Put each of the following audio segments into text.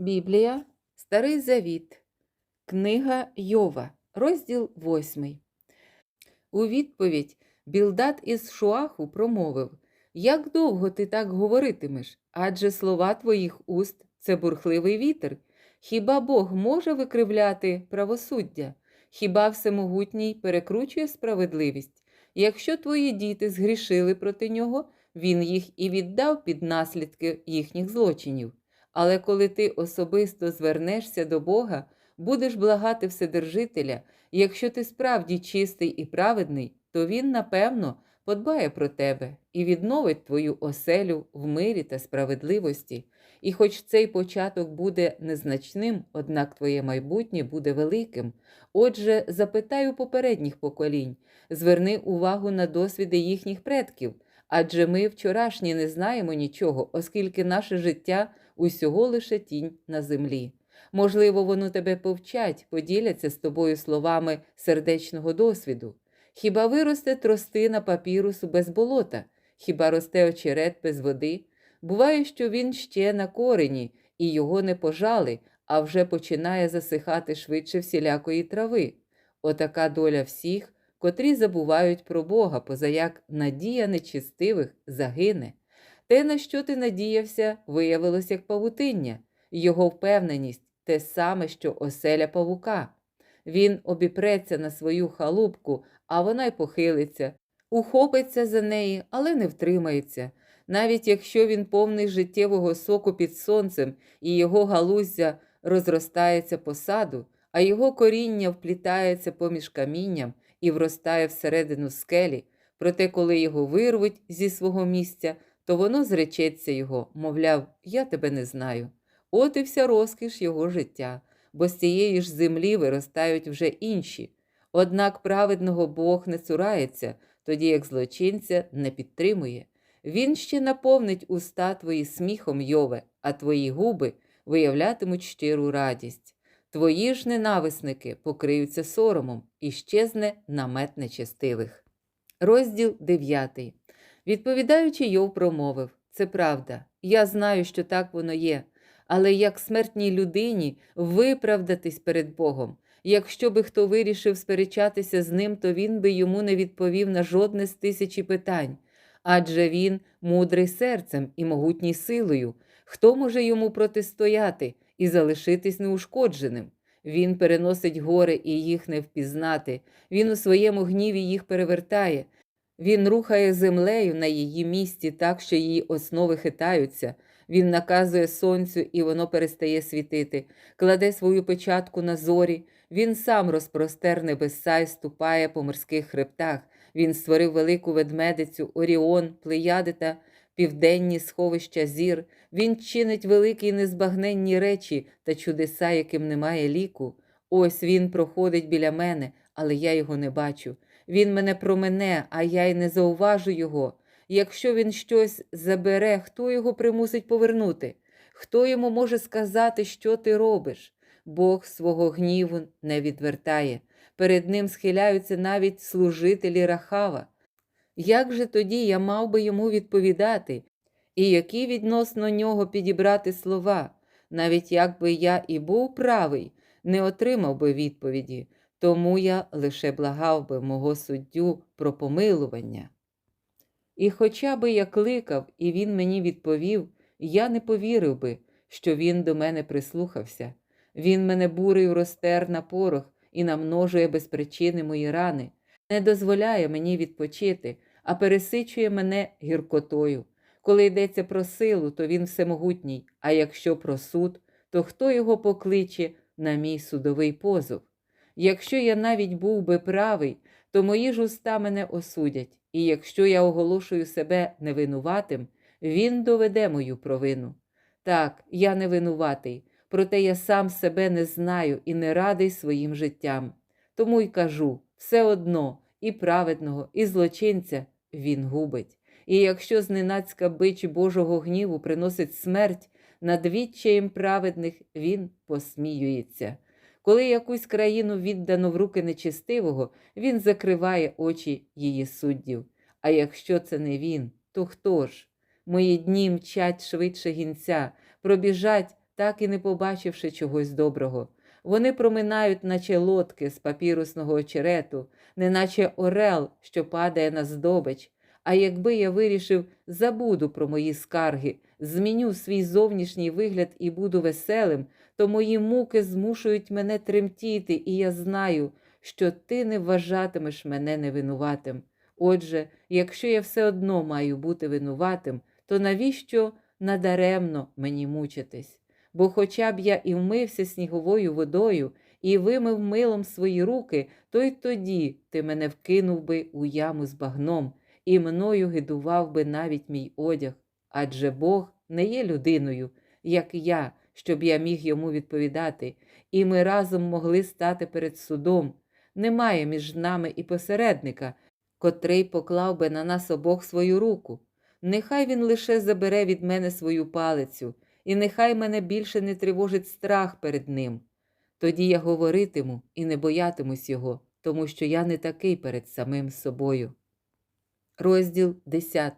Біблія, Старий Завіт, Книга Йова, розділ 8. У відповідь Білдат із Шуаху промовив Як довго ти так говоритимеш? Адже слова твоїх уст це бурхливий вітер. Хіба Бог може викривляти правосуддя? Хіба Всемогутній перекручує справедливість? Якщо твої діти згрішили проти нього, він їх і віддав під наслідки їхніх злочинів. Але коли ти особисто звернешся до Бога, будеш благати Вседержителя, якщо ти справді чистий і праведний, то Він, напевно, подбає про тебе і відновить твою оселю в мирі та справедливості. І хоч цей початок буде незначним, однак твоє майбутнє буде великим. Отже, запитай у попередніх поколінь, зверни увагу на досвіди їхніх предків, адже ми вчорашні не знаємо нічого, оскільки наше життя усього лише тінь на землі. Можливо, воно тебе повчать, поділяться з тобою словами сердечного досвіду. Хіба виросте тростина папірусу без болота, хіба росте очерет без води? Буває, що він ще на корені, і його не пожали, а вже починає засихати швидше всілякої трави. Отака доля всіх, котрі забувають про Бога, позаяк надія нечистивих загине. Те, на що ти надіявся, виявилось як павутиння, його впевненість те саме, що оселя павука. Він обіпреться на свою халупку, а вона й похилиться, ухопиться за неї, але не втримається. Навіть якщо він повний життєвого соку під сонцем і його галуздя розростається по саду, а його коріння вплітається поміж камінням і вростає всередину скелі, проте, коли його вирвуть зі свого місця, то воно зречеться його, мовляв, я тебе не знаю. От і вся розкіш його життя, бо з цієї ж землі виростають вже інші. Однак праведного Бог не цурається, тоді як злочинця не підтримує. Він ще наповнить уста твої сміхом, Йове, а твої губи виявлятимуть щиру радість. Твої ж ненависники покриються соромом і щезне намет нечестивих. Розділ 9. Відповідаючи, Йов промовив: Це правда, я знаю, що так воно є, але як смертній людині виправдатись перед Богом. Якщо би хто вирішив сперечатися з ним, то він би йому не відповів на жодне з тисячі питань. Адже він мудрий серцем і могутній силою. Хто може йому протистояти і залишитись неушкодженим? Він переносить гори і їх не впізнати, він у своєму гніві їх перевертає. Він рухає землею на її місці так, що її основи хитаються. Він наказує сонцю, і воно перестає світити, кладе свою печатку на зорі. Він сам розпростер небеса і ступає по морських хребтах. Він створив велику ведмедицю, Оріон, Плеяди та південні сховища зір. Він чинить великі й незбагненні речі та чудеса, яким немає ліку. Ось він проходить біля мене, але я його не бачу. Він мене промене, а я й не зауважу його. Якщо він щось забере, хто його примусить повернути? Хто йому може сказати, що ти робиш? Бог свого гніву не відвертає. Перед ним схиляються навіть служителі Рахава. Як же тоді я мав би йому відповідати, і які відносно нього підібрати слова? Навіть якби я і був правий, не отримав би відповіді, тому я лише благав би мого суддю про помилування. І хоча би я кликав, і він мені відповів, я не повірив би, що він до мене прислухався. Він мене бурею розтер на порох і намножує без причини мої рани, не дозволяє мені відпочити, а пересичує мене гіркотою. Коли йдеться про силу, то він всемогутній, а якщо про суд, то хто його покличе на мій судовий позов? Якщо я навіть був би правий, то мої ж уста мене осудять, і якщо я оголошую себе невинуватим, він доведе мою провину. Так, я не винуватий, проте я сам себе не знаю і не радий своїм життям. Тому й кажу все одно і праведного, і злочинця він губить. І якщо зненацька бич Божого гніву приносить смерть, над відчаєм праведних він посміюється. Коли якусь країну віддано в руки нечистивого, він закриває очі її суддів. А якщо це не він, то хто ж? Мої дні мчать швидше гінця, пробіжать так і не побачивши чогось доброго. Вони проминають, наче лодки з папірусного очерету, неначе орел, що падає на здобич. А якби я вирішив, забуду про мої скарги, зміню свій зовнішній вигляд і буду веселим, то мої муки змушують мене тремтіти, і я знаю, що ти не вважатимеш мене невинуватим. Отже, якщо я все одно маю бути винуватим, то навіщо надаремно мені мучитись? Бо хоча б я і вмився сніговою водою, і вимив милом свої руки, то й тоді ти мене вкинув би у яму з багном, і мною гидував би навіть мій одяг. Адже Бог не є людиною, як я, щоб я міг йому відповідати, і ми разом могли стати перед судом. Немає між нами і посередника, котрий поклав би на нас обох свою руку. Нехай він лише забере від мене свою палицю, і нехай мене більше не тривожить страх перед ним. Тоді я говоритиму і не боятимусь його, тому що я не такий перед самим собою. Розділ 10.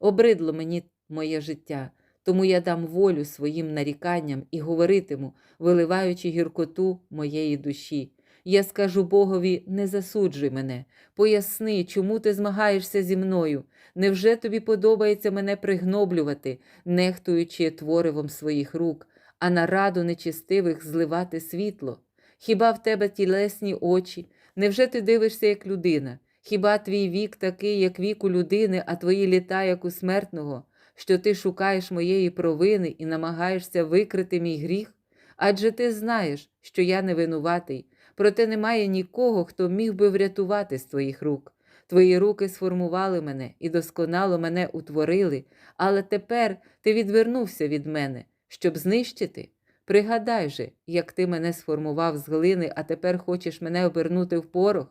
Обридло мені моє життя, тому я дам волю своїм наріканням і говоритиму, виливаючи гіркоту моєї душі. Я скажу Богові, не засуджуй мене, поясни, чому ти змагаєшся зі мною. Невже тобі подобається мене пригноблювати, нехтуючи творивом своїх рук, а на раду нечистивих зливати світло? Хіба в тебе тілесні очі? Невже ти дивишся як людина? Хіба твій вік такий, як вік у людини, а твої літа, як у смертного, що ти шукаєш моєї провини і намагаєшся викрити мій гріх? Адже ти знаєш, що я не винуватий, проте немає нікого, хто міг би врятувати з твоїх рук. Твої руки сформували мене і досконало мене утворили, але тепер ти відвернувся від мене, щоб знищити. Пригадай же, як ти мене сформував з глини, а тепер хочеш мене обернути в порох.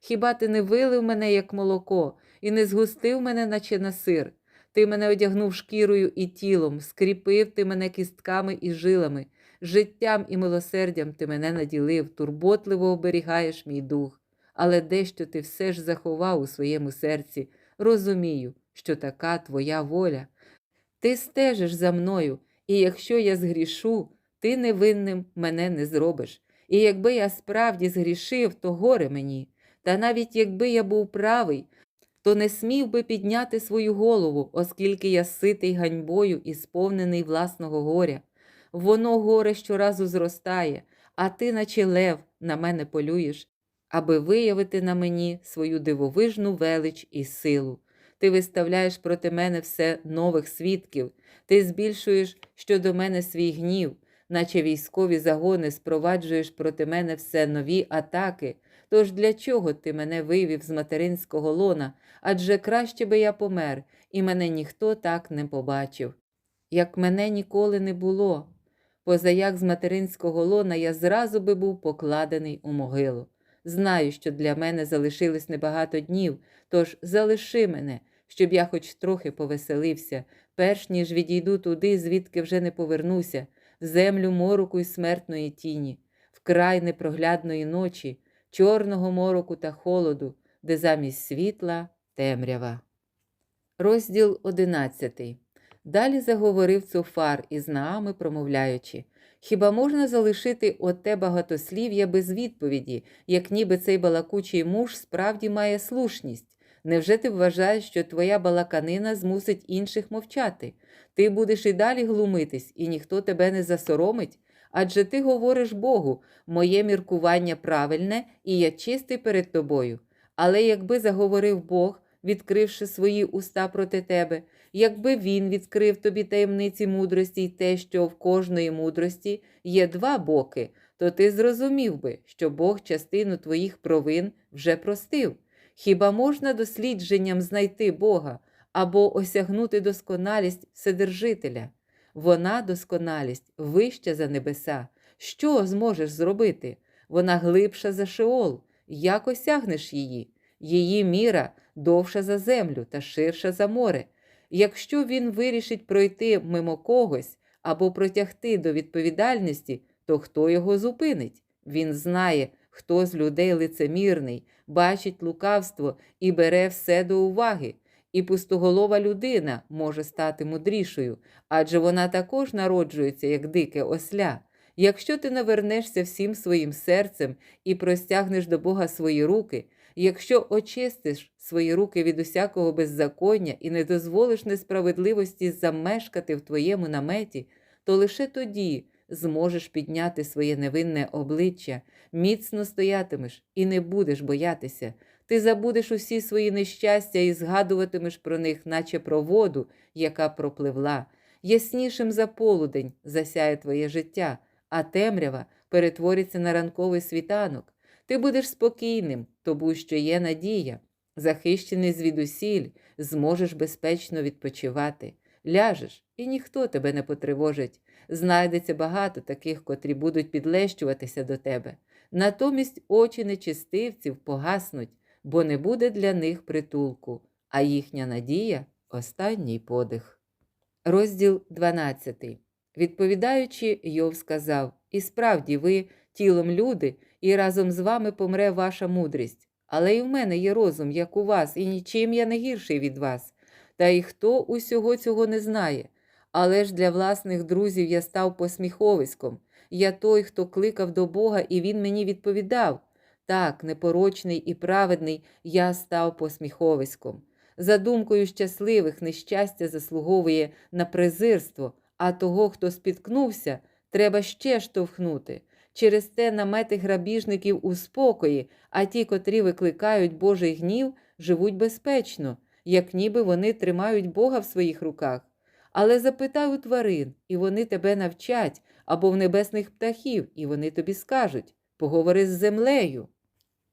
Хіба ти не вилив мене, як молоко, і не згустив мене, наче на сир? Ти мене одягнув шкірою і тілом, скріпив ти мене кістками і жилами, життям і милосердям ти мене наділив, турботливо оберігаєш мій дух, але дещо ти все ж заховав у своєму серці. Розумію, що така твоя воля. Ти стежиш за мною, і якщо я згрішу, ти невинним мене не зробиш. І якби я справді згрішив, то горе мені. Та навіть якби я був правий, то не смів би підняти свою голову, оскільки я ситий ганьбою і сповнений власного горя. Воно горе щоразу зростає, а ти, наче лев, на мене полюєш, аби виявити на мені свою дивовижну велич і силу. Ти виставляєш проти мене все нових свідків, ти збільшуєш щодо мене свій гнів, наче військові загони спроваджуєш проти мене все нові атаки. Тож для чого ти мене вивів з материнського лона? Адже краще би я помер, і мене ніхто так не побачив. Як мене ніколи не було, позаяк з материнського лона я зразу би був покладений у могилу. Знаю, що для мене залишилось небагато днів, тож залиши мене, щоб я хоч трохи повеселився, перш ніж відійду туди, звідки вже не повернуся, в землю мороку й смертної тіні, в край непроглядної ночі чорного мороку та холоду, де замість світла темрява. Розділ одинадцятий. Далі заговорив цуфар із Наами, промовляючи Хіба можна залишити оте багатослів'я без відповіді, як ніби цей балакучий муж справді має слушність? Невже ти вважаєш, що твоя балаканина змусить інших мовчати? Ти будеш і далі глумитись, і ніхто тебе не засоромить? Адже ти говориш Богу, моє міркування правильне, і я чистий перед тобою. Але якби заговорив Бог, відкривши свої уста проти тебе, якби він відкрив тобі таємниці мудрості й те, що в кожної мудрості є два боки, то ти зрозумів би, що Бог частину твоїх провин вже простив. Хіба можна дослідженням знайти Бога або осягнути досконалість Вседержителя? Вона, досконалість, вища за небеса. Що зможеш зробити? Вона глибша за Шеол. Як осягнеш її? Її міра довша за землю та ширша за море. Якщо він вирішить пройти мимо когось або протягти до відповідальності, то хто його зупинить? Він знає, хто з людей лицемірний, бачить лукавство і бере все до уваги. І пустоголова людина може стати мудрішою, адже вона також народжується, як дике осля. Якщо ти навернешся всім своїм серцем і простягнеш до Бога свої руки, якщо очистиш свої руки від усякого беззаконня і не дозволиш несправедливості замешкати в твоєму наметі, то лише тоді зможеш підняти своє невинне обличчя, міцно стоятимеш і не будеш боятися. Ти забудеш усі свої нещастя і згадуватимеш про них, наче про воду, яка пропливла. Яснішим за полудень засяє твоє життя, а темрява перетвориться на ранковий світанок. Ти будеш спокійним, тому що є надія. Захищений звідусіль, зможеш безпечно відпочивати. Ляжеш, і ніхто тебе не потривожить. Знайдеться багато таких, котрі будуть підлещуватися до тебе. Натомість очі нечистивців погаснуть, бо не буде для них притулку, а їхня надія останній подих. Розділ 12. Відповідаючи, Йов сказав: І справді, ви тілом люди, і разом з вами помре ваша мудрість. Але і в мене є розум, як у вас, і нічим я не гірший від вас. Та й хто усього цього не знає. Але ж для власних друзів я став посміховиськом. Я той, хто кликав до Бога, і він мені відповідав. Так, непорочний і праведний, я став посміховиськом. За думкою щасливих, нещастя заслуговує на презирство, а того, хто спіткнувся, треба ще штовхнути. Через те намети грабіжників у спокої, а ті, котрі викликають Божий гнів, живуть безпечно, як ніби вони тримають Бога в своїх руках. Але запитай у тварин, і вони тебе навчать, або в небесних птахів, і вони тобі скажуть поговори з землею.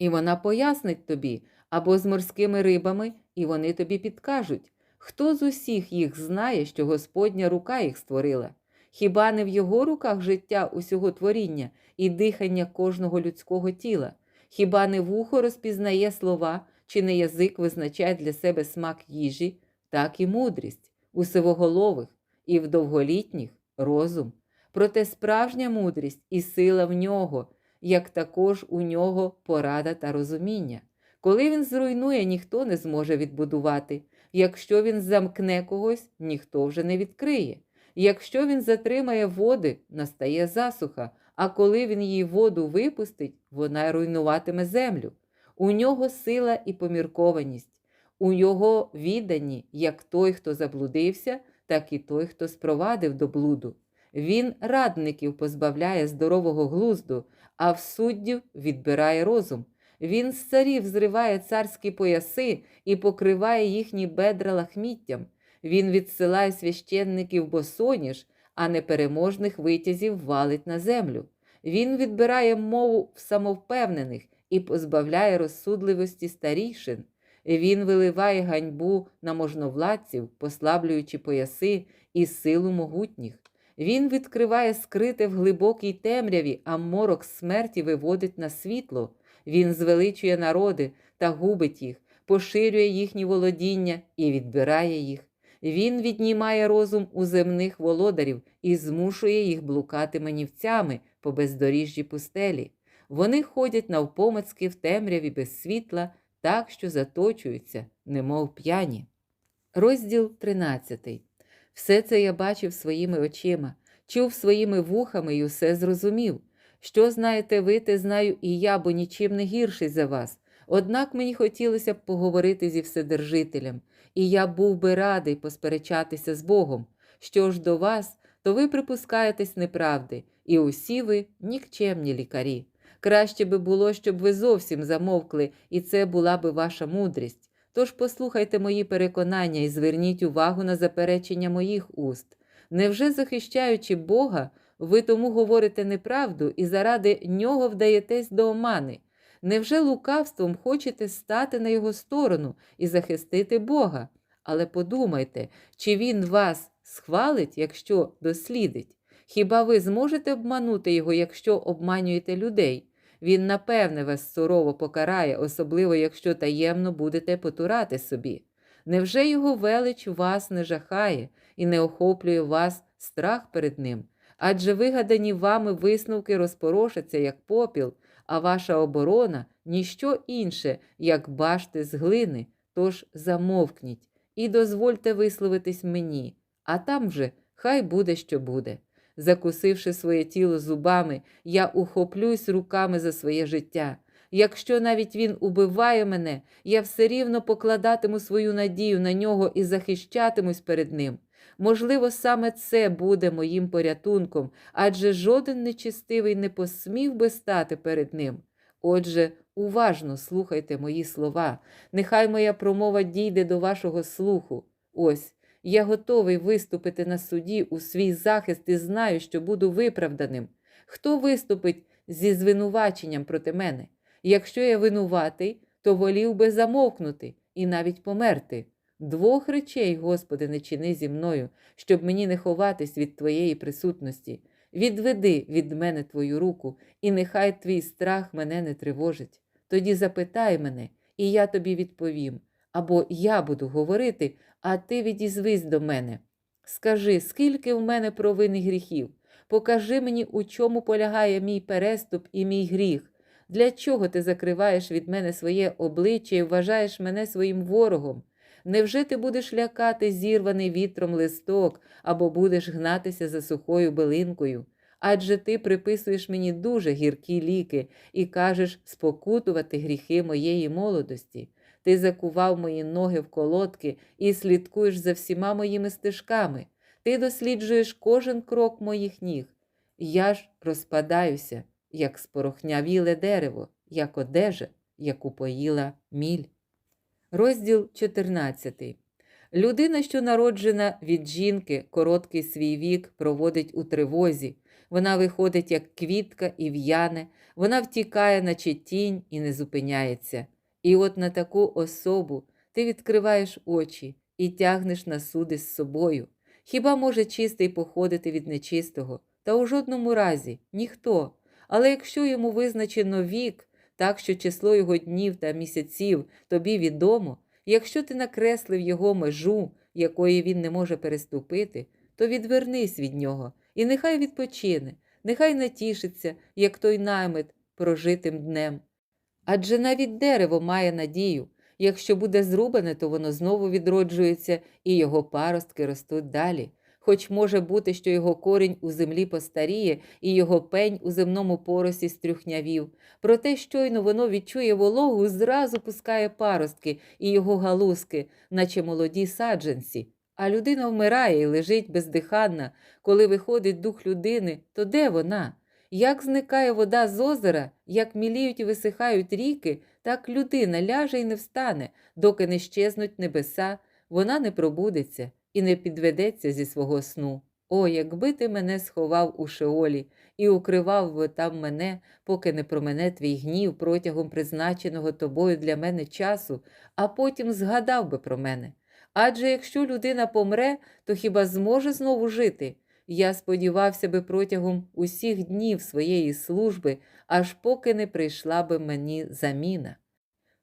І вона пояснить тобі, або з морськими рибами, і вони тобі підкажуть, хто з усіх їх знає, що Господня рука їх створила. Хіба не в його руках життя усього творіння і дихання кожного людського тіла? Хіба не вухо розпізнає слова, чи не язик визначає для себе смак їжі, так і мудрість у сивоголових і в довголітніх розум. Проте справжня мудрість і сила в нього, як також у нього порада та розуміння. Коли він зруйнує, ніхто не зможе відбудувати. Якщо він замкне когось, ніхто вже не відкриє. Якщо він затримає води, настає засуха, а коли він її воду випустить, вона руйнуватиме землю. У нього сила і поміркованість, у його віддані як той, хто заблудився, так і той, хто спровадив до блуду. Він радників позбавляє здорового глузду, а в суддів відбирає розум. Він з царів зриває царські пояси і покриває їхні бедра лахміттям. Він відсилає священників босоніж, а непереможних витязів валить на землю. Він відбирає мову в самовпевнених і позбавляє розсудливості старішин. Він виливає ганьбу на можновладців, послаблюючи пояси і силу могутніх. Він відкриває скрите в глибокій темряві, а морок смерті виводить на світло. Він звеличує народи та губить їх, поширює їхні володіння і відбирає їх. Він віднімає розум у земних володарів і змушує їх блукати манівцями по бездоріжжі пустелі. Вони ходять навпомацьки в темряві без світла, так що заточуються, немов п'яні. Розділ 13. Все це я бачив своїми очима, чув своїми вухами і усе зрозумів. Що знаєте ви, те знаю і я, бо нічим не гірший за вас. Однак мені хотілося б поговорити зі Вседержителем, і я був би радий посперечатися з Богом. Що ж до вас, то ви припускаєтесь неправди, і усі ви нікчемні лікарі. Краще би було, щоб ви зовсім замовкли, і це була би ваша мудрість. Тож послухайте мої переконання і зверніть увагу на заперечення моїх уст. Невже захищаючи Бога, ви тому говорите неправду і заради нього вдаєтесь до омани? Невже лукавством хочете стати на його сторону і захистити Бога? Але подумайте, чи він вас схвалить, якщо дослідить? Хіба ви зможете обманути його, якщо обманюєте людей? Він, напевне, вас сурово покарає, особливо якщо таємно будете потурати собі. Невже його велич вас не жахає і не охоплює вас страх перед ним? Адже вигадані вами висновки розпорошаться, як попіл, а ваша оборона ніщо інше, як башти з глини, тож замовкніть і дозвольте висловитись мені, а там вже хай буде, що буде. Закусивши своє тіло зубами, я ухоплюсь руками за своє життя. Якщо навіть він убиває мене, я все рівно покладатиму свою надію на нього і захищатимусь перед ним. Можливо, саме це буде моїм порятунком, адже жоден нечистивий не посмів би стати перед ним. Отже, уважно слухайте мої слова, нехай моя промова дійде до вашого слуху. Ось, я готовий виступити на суді у свій захист і знаю, що буду виправданим. Хто виступить зі звинуваченням проти мене? Якщо я винуватий, то волів би замовкнути і навіть померти. Двох речей, Господи, не чини зі мною, щоб мені не ховатись від Твоєї присутності. Відведи від мене Твою руку, і нехай твій страх мене не тривожить. Тоді запитай мене, і я тобі відповім. Або я буду говорити, а ти відізвись до мене. Скажи, скільки в мене провин гріхів? Покажи мені, у чому полягає мій переступ і мій гріх. Для чого ти закриваєш від мене своє обличчя і вважаєш мене своїм ворогом? Невже ти будеш лякати зірваний вітром листок або будеш гнатися за сухою билинкою? Адже ти приписуєш мені дуже гіркі ліки і кажеш спокутувати гріхи моєї молодості. Ти закував мої ноги в колодки і слідкуєш за всіма моїми стежками. Ти досліджуєш кожен крок моїх ніг. Я ж розпадаюся, як спорохнявіле дерево, як одежа, яку поїла міль. Розділ 14. Людина, що народжена від жінки, короткий свій вік проводить у тривозі. Вона виходить як квітка і в'яне, вона втікає, наче тінь, і не зупиняється. І от на таку особу ти відкриваєш очі і тягнеш на суди з собою. Хіба може чистий походити від нечистого? Та у жодному разі ніхто. Але якщо йому визначено вік, так що число його днів та місяців тобі відомо, якщо ти накреслив його межу, якої він не може переступити, то відвернись від нього, і нехай відпочине, нехай натішиться, як той наймит прожитим днем. Адже навіть дерево має надію. Якщо буде зрубане, то воно знову відроджується, і його паростки ростуть далі. Хоч може бути, що його корінь у землі постаріє, і його пень у земному поросі стрюхнявів. Проте щойно воно відчує вологу, зразу пускає паростки і його галузки, наче молоді саджанці. А людина вмирає і лежить бездиханна. Коли виходить дух людини, то де вона? Як зникає вода з озера, як міліють і висихають ріки, так людина ляже і не встане, доки не щезнуть небеса, вона не пробудеться і не підведеться зі свого сну. О, якби ти мене сховав у шеолі і укривав би там мене, поки не промене твій гнів протягом призначеного тобою для мене часу, а потім згадав би про мене. Адже якщо людина помре, то хіба зможе знову жити? Я сподівався би протягом усіх днів своєї служби, аж поки не прийшла би мені заміна.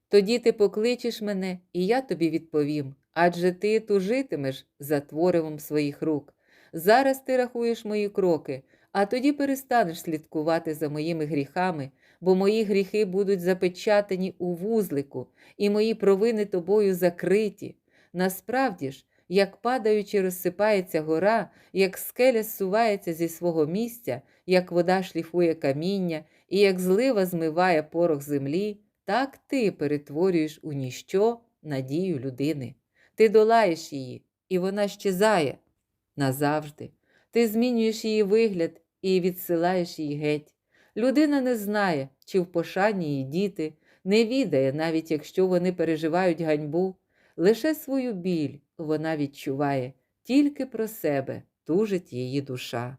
Тоді ти покличеш мене, і я тобі відповім адже ти тужитимеш за творивом своїх рук. Зараз ти рахуєш мої кроки, а тоді перестанеш слідкувати за моїми гріхами, бо мої гріхи будуть запечатані у вузлику, і мої провини тобою закриті. Насправді ж, як падаючи, розсипається гора, як скеля зсувається зі свого місця, як вода шліфує каміння, і як злива змиває порох землі, так ти перетворюєш у ніщо надію людини. Ти долаєш її, і вона щезає назавжди. Ти змінюєш її вигляд і відсилаєш її геть. Людина не знає, чи в пошані її діти, не відає, навіть якщо вони переживають ганьбу. Лише свою біль вона відчуває, тільки про себе тужить її душа.